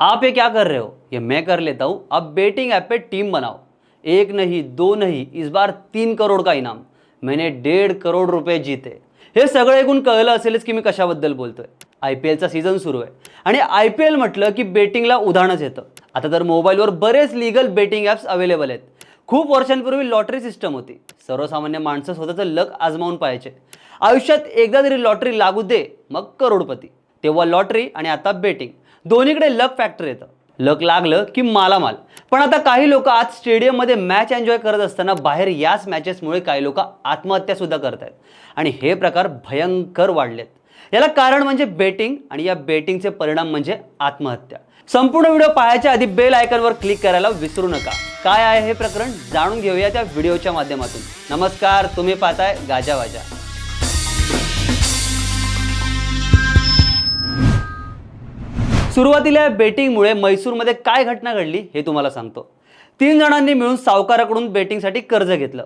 आप ये क्या कर रहे हो? ये मैं कर लेता हूँ। अब बेटिंग ऐप पे टीम बनाओ। एक नहीं दो नहीं इस बार तीन करोड का इनाम। मैंने डेढ़ करोड रुपये जीते। हे सगळं ऐकून कळलं असेलच की मी कशाबद्दल बोलतोय? आय पी एलचा सीझन सुरू आहे. आणि आय पी एल म्हटलं की बेटिंगला उदाहरणच येतं. आता तर मोबाईलवर बरेच लिगल बेटिंग ॲप्स अवेलेबल आहेत. खूप वर्षांपूर्वी लॉटरी सिस्टम होती. सर्वसामान्य माणसं स्वतःचं लक आजमावून पाहायचे. आयुष्यात एकदा तरी लॉटरी लागू दे मग करोडपती. तेव्हा लॉटरी आणि आता बेटिंग दोन्हीकडे लक फॅक्टर येतं. लक लागलं की मालामाल. पण आता काही लोक आज स्टेडियममध्ये मॅच एन्जॉय करत असताना बाहेर याच मॅचेसमुळे काही लोक आत्महत्यासुद्धा करत आहेत आणि हे प्रकार भयंकर वाढलेत. याला कारण म्हणजे बेटिंग आणि या बेटिंगचे परिणाम म्हणजे आत्महत्या. संपूर्ण व्हिडिओ पाहायच्या आधी बेल आयकनवर क्लिक करायला विसरू नका. काय आहे हे प्रकरण जाणून घेऊया त्या व्हिडिओच्या माध्यमातून. नमस्कार तुम्ही पाहताय गाजावाजा सुरुवातीला बेटिंगमुळे मैसूरमध्ये काय घटना घडली हे तुम्हाला सांगतो. तीन जणांनी मिळून सावकाराकडून बेटिंगसाठी कर्ज घेतलं.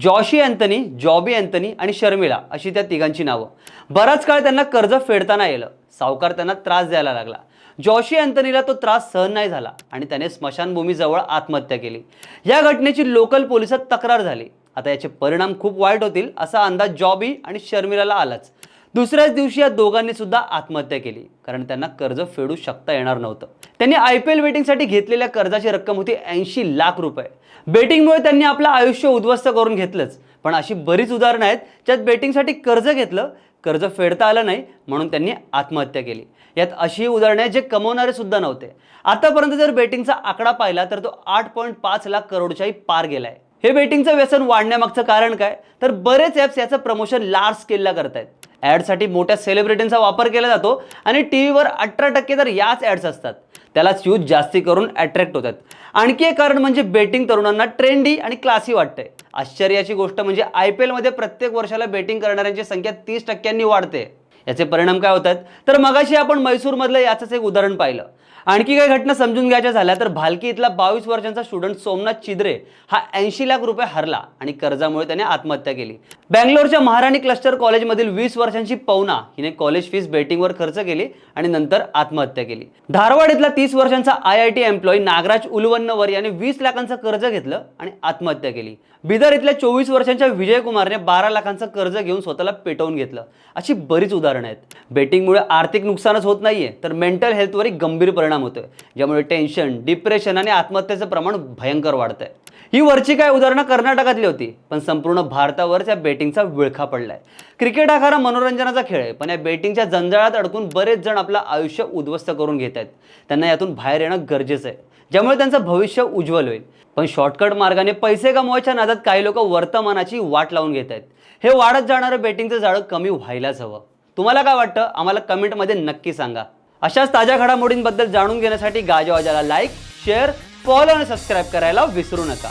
जॉशी अँथनी जॉबी अँथनी आणि शर्मिला अशी त्या तिघांची नावं. बराच काळ त्यांना कर्ज फेडताना येलं. सावकार त्यांना त्रास द्यायला लागला. जॉशी अँथनीला तो त्रास सहन नाही झाला आणि त्याने स्मशानभूमीजवळ आत्महत्या केली. या घटनेची लोकल पोलिसात तक्रार झाली. आता याचे परिणाम खूप वाईट होतील असा अंदाज जॉबी आणि शर्मिलाला आलाच. दुसऱ्याच दिवशी या दोघांनी सुद्धा आत्महत्या केली. कारण त्यांना कर्ज फेडू शकता येणार नव्हतं. त्यांनी आय पी एल बेटिंगसाठी घेतलेल्या कर्जाची रक्कम होती ऐंशी लाख रुपये. बेटिंगमुळे त्यांनी आपलं आयुष्य उद्ध्वस्त करून घेतलंच. पण अशी बरीच उदाहरणं आहेत ज्यात बेटिंगसाठी कर्ज घेतलं कर्ज फेडता आलं नाही म्हणून त्यांनी आत्महत्या केली. यात अशी उदाहरणं आहेत जे कमवणारे सुद्धा नव्हते. आतापर्यंत जर बेटिंगचा आकडा पाहिला तर तो आठ पॉईंट पाच लाख करोडच्याही पार गेलाय. हे बेटिंगचं व्यसन वाढण्यामागचं कारण काय? तर बरेच ॲप्स याचं प्रमोशन लार्ज स्केलला करतायत. ॲडसाठी मोठ्या सेलिब्रिटींचा वापर केला जातो आणि टी व्हीवर अठरा टक्के तर याच ॲड्स असतात. त्यालाच यूज जास्ती करून अट्रॅक्ट होतात. आणखी एक कारण म्हणजे बेटिंग तरुणांना ट्रेंडी आणि क्लासी वाटते. आश्चर्याची गोष्ट म्हणजे आय पी एलमध्ये प्रत्येक वर्षाला बेटिंग करणाऱ्यांची संख्या तीस टक्क्यांनी वाढते. याचे परिणाम काय होतात? तर मगाशी आपण मैसूरमधलं याचंच एक उदाहरण पाहिलं. आणखी काही घटना समजून घ्यायच्या झाल्या तर भालकी इथला बावीस वर्षांचा स्टुडंट सोमनाथ चिद्रे हा ऐंशी लाख रुपये हरला आणि कर्जामुळे त्याने आत्महत्या केली. बँगलोरच्या महाराणी क्लस्टर कॉलेजमधील वीस वर्षांची पवना हिने कॉलेज फीस बेटिंगवर खर्च केली आणि नंतर आत्महत्या केली. धारवाड इथला तीस वर्षांचा I I T employee Nagaraj Ulavannavar याने वीस लाखांचं कर्ज घेतलं आणि आत्महत्या केली. बिदर इथल्या चोवीस वर्षांच्या विजय कुमारने बारा लाखांचं कर्ज घेऊन स्वतःला पेटवून घेतलं. अशी बरीच उदाहरणं आहेत. बेटिंगमुळे आर्थिक नुकसानच होत नाहीये तर मेंटल हेल्थवरही गंभीर परिणाम होतोय. ज्यामुळे टेन्शन डिप्रेशन आणि आत्महत्येचं प्रमाण भयंकर वाढतंय. ही वरची काय उदाहरणं कर्नाटकातली होती पण संपूर्ण भारतावर त्या बेटिंगचा विळखा पडलाय. क्रिकेट हा खरा मनोरंजनाचा खेळ आहे पण या बेटिंगच्या जंजाळात अडकून बरेच जण आपलं आयुष्य उद्ध्वस्त करून घेत आहेत. त्यांना यातून बाहेर येणं गरजेचं आहे. ज्यामुळे त्यांचं भविष्य उज्ज्वल होईल. पण शॉर्टकट मार्गाने पैसे कमवायच्या नादात काही लोक वर्तमानाची वाट लावून घेत आहेत. हे वाढत जाणारं बेटिंगचं जाळं कमी व्हायलाच हवं. तुम्हाला काय वाटतं? आम्हाला कमेंटमध्ये नक्की सांगा. अशाच ताज्या घडामोडींबद्दल जाणून घेण्यासाठी गाजवाजाला लाईक शेअर फॉलो आणि सबस्क्राईब करायला विसरू नका.